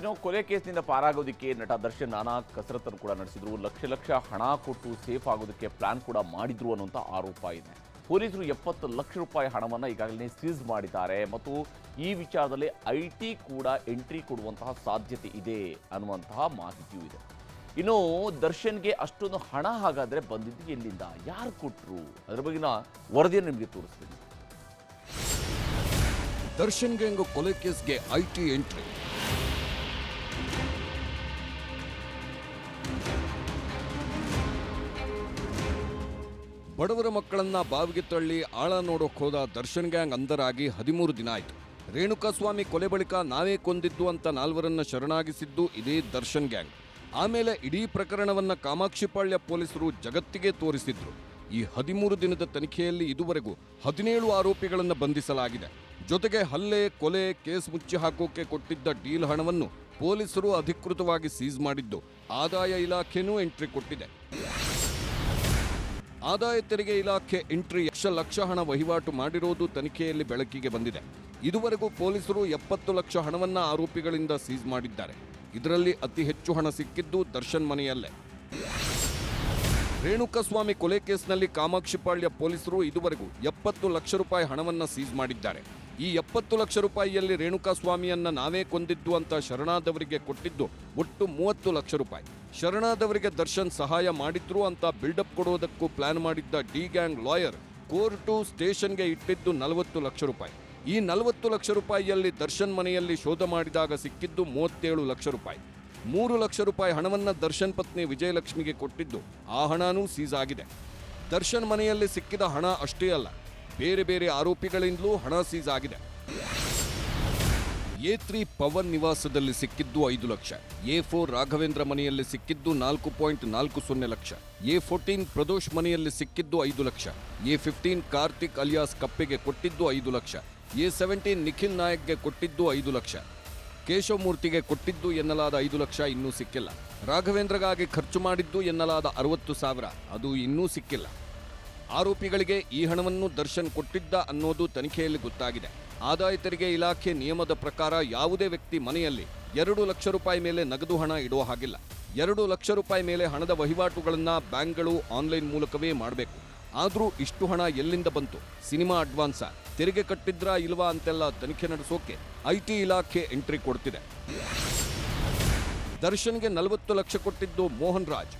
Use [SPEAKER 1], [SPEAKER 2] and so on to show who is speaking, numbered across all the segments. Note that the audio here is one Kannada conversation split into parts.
[SPEAKER 1] ಇನ್ನು ಕೊಲೆ ಕೇಸ್ನಿಂದ ಪಾರಾಗೋದಕ್ಕೆ ನಟ ದರ್ಶನ್ ನಾನಾ ಕಸರತ್ತನ್ನು ಕೂಡ ನಡೆಸಿದ್ರು. ಲಕ್ಷ ಲಕ್ಷ ಹಣ ಕೊಟ್ಟು ಸೇಫ್ ಆಗೋದಕ್ಕೆ ಪ್ಲಾನ್ ಕೂಡ ಮಾಡಿದ್ರು ಅನ್ನುವಂಥ ಆರೋಪ ಇದೆ. ಪೊಲೀಸರು ಎಪ್ಪತ್ತು ಲಕ್ಷ ರೂಪಾಯಿ ಹಣವನ್ನು ಈಗಾಗಲೇ ಸೀಸ್ ಮಾಡಿದ್ದಾರೆ. ಮತ್ತು ಈ ವಿಚಾರದಲ್ಲಿ ಐ ಟಿ ಕೂಡ ಎಂಟ್ರಿ ಕೊಡುವಂತಹ ಸಾಧ್ಯತೆ ಇದೆ ಅನ್ನುವಂತಹ ಮಾಹಿತಿಯೂ ಇದೆ. ಇನ್ನು ದರ್ಶನ್ಗೆ ಅಷ್ಟೊಂದು ಹಣ ಹಾಗಾದರೆ ಬಂದಿದ್ದು ಎಲ್ಲಿಂದ? ಯಾರು ಕೊಟ್ಟರು ಅದರ ಬಗ್ಗಿನ ವರದಿಯನ್ನು ನಿಮಗೆ ತೋರಿಸ್ತೀನಿ.
[SPEAKER 2] ದರ್ಶನ್ ಗ್ಯಾಂಗ್ ಕೊಲೆ ಕೇಸ್ಗೆ ಐಟಿ ಎಂಟ್ರಿ. ಬಡವರ ಮಕ್ಕಳನ್ನ ಬಾವಿಗೆ ತಳ್ಳಿ ಆಳ ನೋಡೋಕೆ ಹೋದ ದರ್ಶನ್ ಗ್ಯಾಂಗ್ ಅಂದರಾಗಿ ಹದಿಮೂರು ದಿನ ಆಯ್ತು. ರೇಣುಕಾಸ್ವಾಮಿ ಕೊಲೆ ಬಳಿಕ ನಾವೇ ಕೊಂದಿದ್ದು ಅಂತ ನಾಲ್ವರನ್ನ ಶರಣಾಗಿಸಿದ್ದು ಇದೇ ದರ್ಶನ್ ಗ್ಯಾಂಗ್. ಆಮೇಲೆ ಇಡೀ ಪ್ರಕರಣವನ್ನ ಕಾಮಾಕ್ಷಿಪಾಳ್ಯ ಪೊಲೀಸರು ಜಗತ್ತಿಗೆ ತೋರಿಸಿದ್ರು. ಈ ಹದಿಮೂರು ದಿನದ ತನಿಖೆಯಲ್ಲಿ ಇದುವರೆಗೂ ಹದಿನೇಳು ಆರೋಪಿಗಳನ್ನು ಬಂಧಿಸಲಾಗಿದೆ. ಜೊತೆಗೆ ಹಲ್ಲೆ, ಕೊಲೆ, ಕೇಸ್ ಮುಚ್ಚಿ ಹಾಕೋಕೆ ಕೊಟ್ಟಿದ್ದ ಡೀಲ್ ಹಣವನ್ನು ಪೊಲೀಸರು ಅಧಿಕೃತವಾಗಿ ಸೀಸ್ ಮಾಡಿದ್ದು ಆದಾಯ ಇಲಾಖೆನೂ ಎಂಟ್ರಿ ಕೊಟ್ಟಿದೆ. ಆದಾಯ ತೆರಿಗೆ ಇಲಾಖೆ ಎಂಟ್ರಿ ಲಕ್ಷ ಲಕ್ಷ ಹಣ ವಹಿವಾಟು ಮಾಡಿರೋದು ತನಿಖೆಯಲ್ಲಿ ಬೆಳಕಿಗೆ ಬಂದಿದೆ. ಇದುವರೆಗೂ ಪೊಲೀಸರು ಎಪ್ಪತ್ತು ಲಕ್ಷ ಹಣವನ್ನ ಆರೋಪಿಗಳಿಂದ ಸೀಸ್ ಮಾಡಿದ್ದಾರೆ. ಇದರಲ್ಲಿ ಅತಿ ಹೆಚ್ಚು ಹಣ ಸಿಕ್ಕಿದ್ದು ದರ್ಶನ್ ಮನೆಯಲ್ಲೇ. ರೇಣುಕಸ್ವಾಮಿ ಕೊಲೆ ಕೇಸ್ನಲ್ಲಿ ಕಾಮಾಕ್ಷಿಪಾಳ್ಯ ಪೊಲೀಸರು ಇದುವರೆಗೂ ಎಪ್ಪತ್ತು ಲಕ್ಷ ರೂಪಾಯಿ ಹಣವನ್ನ ಸೀಸ್ ಮಾಡಿದ್ದಾರೆ. ಈ ಎಪ್ಪತ್ತು ಲಕ್ಷ ರೂಪಾಯಿಯಲ್ಲಿ ರೇಣುಕಾಸ್ವಾಮಿಯನ್ನ ನಾವೇ ಕೊಂದಿದ್ದು ಅಂತ ಶರಣಾದವರಿಗೆ ಕೊಟ್ಟಿದ್ದು ಒಟ್ಟು ಮೂವತ್ತು ಲಕ್ಷ ರೂಪಾಯಿ. ಶರಣಾದವರಿಗೆ ದರ್ಶನ್ ಸಹಾಯ ಮಾಡಿದ್ರು ಅಂತ ಬಿಲ್ಡಪ್ ಕೊಡೋದಕ್ಕೂ ಪ್ಲಾನ್ ಮಾಡಿದ್ದ ಡಿ ಗ್ಯಾಂಗ್ ಲಾಯರ್ ಕೋರ್ಟು ಸ್ಟೇಷನ್ಗೆ ಇಟ್ಟಿದ್ದು ನಲವತ್ತು ಲಕ್ಷ ರೂಪಾಯಿ. ಈ ನಲವತ್ತು ಲಕ್ಷ ರೂಪಾಯಿಯಲ್ಲಿ ದರ್ಶನ್ ಮನೆಯಲ್ಲಿ ಶೋಧ ಮಾಡಿದಾಗ ಸಿಕ್ಕಿದ್ದು ಮೂವತ್ತೇಳು ಲಕ್ಷ ರೂಪಾಯಿ. ಮೂರು ಲಕ್ಷ ರೂಪಾಯಿ ಹಣವನ್ನು ದರ್ಶನ್ ಪತ್ನಿ ವಿಜಯಲಕ್ಷ್ಮಿಗೆ ಕೊಟ್ಟಿದ್ದು ಆ ಹಣನೂ ಸೀಸ್ ಆಗಿದೆ. ದರ್ಶನ್ ಮನೆಯಲ್ಲಿ ಸಿಕ್ಕಿದ ಹಣ ಅಷ್ಟೇ ಅಲ್ಲ ಬೇರೆ ಬೇರೆ ಆರೋಪಿಗಳಿಂದಲೂ ಹಣ ಸೀಸ್ ಆಗಿದೆ. ಎ ತ್ರೀ ಪವನ್ ನಿವಾಸದಲ್ಲಿ ಸಿಕ್ಕಿದ್ದು ಐದು ಲಕ್ಷ. ಎ ಫೋರ್ ರಾಘವೇಂದ್ರ ಮನೆಯಲ್ಲಿ ಸಿಕ್ಕಿದ್ದು ನಾಲ್ಕು ಪಾಯಿಂಟ್ ನಾಲ್ಕು ಸೊನ್ನೆ ಲಕ್ಷ. ಎ ಫೋರ್ಟೀನ್ ಪ್ರದೋಷ್ ಮನೆಯಲ್ಲಿ ಸಿಕ್ಕಿದ್ದು ಐದು lakh. A fifteen Karthik alias ಕಪ್ಪೆಗೆ ಕೊಟ್ಟಿದ್ದು ಐದು ಲಕ್ಷ. ಎ ಸೆವೆಂಟೀನ್ ನಿಖಿಲ್ ನಾಯಕ್ಗೆ ಕೊಟ್ಟಿದ್ದು ಐದು ಲಕ್ಷ. ಕೇಶವಮೂರ್ತಿಗೆ ಕೊಟ್ಟಿದ್ದು ಎನ್ನಲಾದ ಐದು ಲಕ್ಷ ಇನ್ನೂ ಸಿಕ್ಕಿಲ್ಲ. ರಾಘವೇಂದ್ರಗಾಗಿ ಖರ್ಚು ಮಾಡಿದ್ದು ಎನ್ನಲಾದ ಅರವತ್ತು ಸಾವಿರ. ಅದು ಇನ್ನೂ ಸಿಕ್ಕಿಲ್ಲ. ಆರೋಪಿಗಳಿಗೆ ಈ ಹಣವನ್ನು ದರ್ಶನ್ ಕೊಟ್ಟಿದ್ದ ಅನ್ನೋದು ತನಿಖೆಯಲ್ಲಿ ಗೊತ್ತಾಗಿದೆ. ಆದಾಯ ತೆರಿಗೆ ಇಲಾಖೆ ನಿಯಮದ ಪ್ರಕಾರ ಯಾವುದೇ ವ್ಯಕ್ತಿ ಮನೆಯಲ್ಲಿ ಎರಡು ಲಕ್ಷ ರೂಪಾಯಿ ಮೇಲೆ ನಗದು ಹಣ ಇಡುವ ಹಾಗಿಲ್ಲ. ಎರಡು ಲಕ್ಷ ರೂಪಾಯಿ ಮೇಲೆ ಹಣದ ವಹಿವಾಟುಗಳನ್ನು ಬ್ಯಾಂಕ್ಗಳು ಆನ್ಲೈನ್ ಮೂಲಕವೇ ಮಾಡಬೇಕು. ಆದರೂ ಇಷ್ಟು ಹಣ ಎಲ್ಲಿಂದ ಬಂತು? Cinema advance? ತೆರಿಗೆ ಕಟ್ಟಿದ್ರಾ ಇಲ್ವಾ ಅಂತೆಲ್ಲ ತನಿಖೆ ನಡೆಸೋಕೆ ಐಟಿ ಇಲಾಖೆ ಎಂಟ್ರಿ ಕೊಡ್ತಿದೆ. ದರ್ಶನ್ಗೆ ನಲವತ್ತು ಲಕ್ಷ ಕೊಟ್ಟಿದ್ದು ಮೋಹನ್ ರಾಜ್.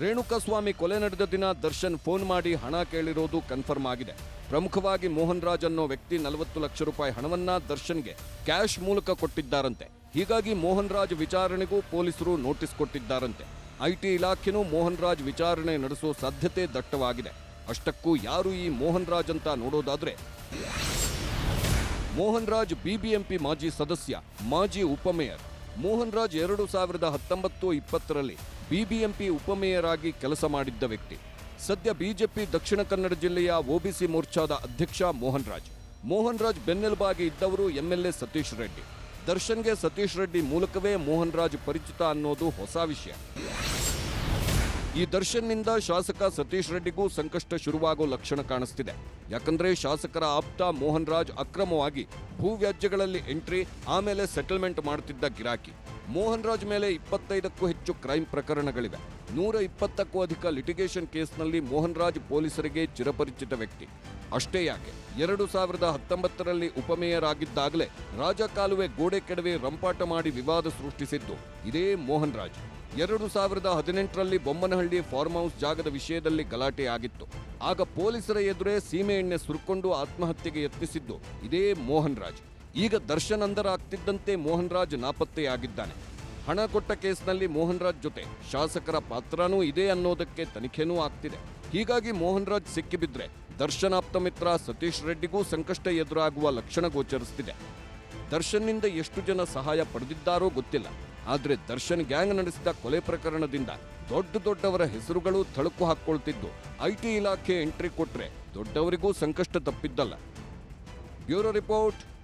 [SPEAKER 2] ರೇಣುಕಾಸ್ವಾಮಿ ಕೊಲೆ ನಡೆದ ದಿನ ದರ್ಶನ್ ಫೋನ್ ಮಾಡಿ ಹಣ ಕೇಳಿರೋದು ಕನ್ಫರ್ಮ್ ಆಗಿದೆ. ಪ್ರಮುಖವಾಗಿ ಮೋಹನ್ ರಾಜ್ ಅನ್ನೋ ವ್ಯಕ್ತಿ ನಲವತ್ತು ಲಕ್ಷ ರೂಪಾಯಿ ಹಣವನ್ನ ದರ್ಶನ್ಗೆ ಕ್ಯಾಶ್ ಮೂಲಕ ಕೊಟ್ಟಿದ್ದಾರಂತೆ. ಹೀಗಾಗಿ ಮೋಹನ್ ರಾಜ್ ವಿಚಾರಣೆಗೂ ಪೊಲೀಸರು ನೋಟಿಸ್ ಕೊಟ್ಟಿದ್ದಾರಂತೆ. ಐಟಿ ಇಲಾಖೆನೂ ಮೋಹನ್ ರಾಜ್ ವಿಚಾರಣೆ ನಡೆಸೋ ಸಾಧ್ಯತೆ ದಟ್ಟವಾಗಿದೆ. ಅಷ್ಟಕ್ಕೂ ಯಾರು ಈ ಮೋಹನ್ ರಾಜ್ ಅಂತ ನೋಡೋದಾದ್ರೆ ಮೋಹನ್ ರಾಜ್ ಬಿಬಿಎಂಪಿ ಮಾಜಿ ಸದಸ್ಯ, ಮಾಜಿ ಉಪಮೇಯರ್. ಮೋಹನ್ ರಾಜ್ ಎರಡು ಸಾವಿರದ ಹತ್ತೊಂಬತ್ತು ಇಪ್ಪತ್ತರಲ್ಲಿ ಬಿಬಿಎಂಪಿ ಉಪಮೇಯರ್ ಆಗಿ ಕೆಲಸ ಮಾಡಿದ್ದ ವ್ಯಕ್ತಿ. ಸದ್ಯ ಬಿಜೆಪಿ ದಕ್ಷಿಣ ಕನ್ನಡ ಜಿಲ್ಲೆಯ ಒಬಿಸಿ ಮೋರ್ಚಾದ ಅಧ್ಯಕ್ಷ ಮೋಹನ್ ರಾಜ್ ಮೋಹನ್ ರಾಜ್ ಬೆನ್ನೆಲುಬಾಗಿ ಇದ್ದವರು ಎಂಎಲ್ಎ ಸತೀಶ್ ರೆಡ್ಡಿ. ದರ್ಶನ್ಗೆ ಸತೀಶ್ ರೆಡ್ಡಿ ಮೂಲಕವೇ ಮೋಹನ್ ರಾಜ್ ಪರಿಚಿತ ಅನ್ನೋದು ಹೊಸ ವಿಷಯ. ಈ ದರ್ಶನ್ನಿಂದ ಶಾಸಕ ಸತೀಶ್ ರೆಡ್ಡಿಗೂ ಸಂಕಷ್ಟ ಶುರುವಾಗೋ ಲಕ್ಷಣ ಕಾಣಿಸ್ತಿದೆ. ಯಾಕಂದ್ರೆ ಶಾಸಕರ ಆಪ್ತ ಮೋಹನ್ ರಾಜ್ ಅಕ್ರಮವಾಗಿ ಭೂ ವ್ಯಾಜ್ಯಗಳಲ್ಲಿ ಎಂಟ್ರಿ, ಆಮೇಲೆ ಸೆಟಲ್ಮೆಂಟ್ ಮಾಡುತ್ತಿದ್ದ ಗಿರಾಕಿ. ಮೋಹನ್ ರಾಜ್ ಮೇಲೆ ಇಪ್ಪತ್ತೈದಕ್ಕೂ ಹೆಚ್ಚು ಕ್ರೈಮ್ ಪ್ರಕರಣಗಳಿವೆ. ನೂರ ಇಪ್ಪತ್ತಕ್ಕೂ ಅಧಿಕ ಲಿಟಿಗೇಷನ್ ಕೇಸ್ನಲ್ಲಿ ಮೋಹನ್ ರಾಜ್ ಪೊಲೀಸರಿಗೆ ಚಿರಪರಿಚಿತ ವ್ಯಕ್ತಿ. ಅಷ್ಟೇ ಯಾಕೆ? ಎರಡು ಸಾವಿರದ ಹತ್ತೊಂಬತ್ತರಲ್ಲಿ ಉಪಮೇಯರ್ ಆಗಿದ್ದಾಗಲೇ ರಾಜಕಾಲುವೆ ಗೋಡೆ ಕೆಡವೆ ರಂಪಾಟ ಮಾಡಿ ವಿವಾದ ಸೃಷ್ಟಿಸಿದ್ದು ಇದೇ ಮೋಹನ್ ರಾಜ್. ಎರಡು ಸಾವಿರದ ಹದಿನೆಂಟರಲ್ಲಿ ಬೊಮ್ಮನಹಳ್ಳಿ ಫಾರ್ಮ್ ಹೌಸ್ ಜಾಗದ ವಿಷಯದಲ್ಲಿ ಗಲಾಟೆ ಆಗಿತ್ತು. ಆಗ ಪೊಲೀಸರ ಎದುರೇ ಸೀಮೆ ಎಣ್ಣೆ ಸುರುಕೊಂಡು ಆತ್ಮಹತ್ಯೆಗೆ ಯತ್ನಿಸಿದ್ದು ಇದೇ ಮೋಹನ್ ರಾಜ್. ಈಗ ದರ್ಶನ್ ಅಂದರಾಗ್ತಿದ್ದಂತೆ ಮೋಹನ್ ರಾಜ್ ನಾಪತ್ತೆಯಾಗಿದ್ದಾನೆ. ಹಣ ಕೊಟ್ಟ ಕೇಸ್ನಲ್ಲಿ ಮೋಹನ್ ರಾಜ್ ಜೊತೆ ಶಾಸಕರ ಪಾತ್ರನೂ ಇದೆ ಅನ್ನೋದಕ್ಕೆ ತನಿಖೆನೂ ಆಗ್ತಿದೆ. ಹೀಗಾಗಿ ಮೋಹನ್ ರಾಜ್ ಸಿಕ್ಕಿಬಿದ್ರೆ ದರ್ಶನ್ ಆಪ್ತ ಮಿತ್ರ ಸತೀಶ್ ರೆಡ್ಡಿಗೂ ಸಂಕಷ್ಟ ಎದುರಾಗುವ ಲಕ್ಷಣ ಗೋಚರಿಸ್ತಿದೆ. ದರ್ಶನ್ನಿಂದ ಎಷ್ಟು ಜನ ಸಹಾಯ ಪಡೆದಿದ್ದಾರೋ ಗೊತ್ತಿಲ್ಲ. ಆದರೆ ದರ್ಶನ್ ಗ್ಯಾಂಗ್ ನಡೆಸಿದ ಕೊಲೆ ಪ್ರಕರಣದಿಂದ ದೊಡ್ಡ ದೊಡ್ಡವರ ಹೆಸರುಗಳು ಥಳಕು ಹಾಕ್ಕೊಳ್ತಿದ್ದು ಐಟಿ ಇಲಾಖೆ ಎಂಟ್ರಿ ಕೊಟ್ರೆ ದೊಡ್ಡವರಿಗೂ ಸಂಕಷ್ಟ ತಪ್ಪಿದ್ದಲ್ಲ. Bureau report.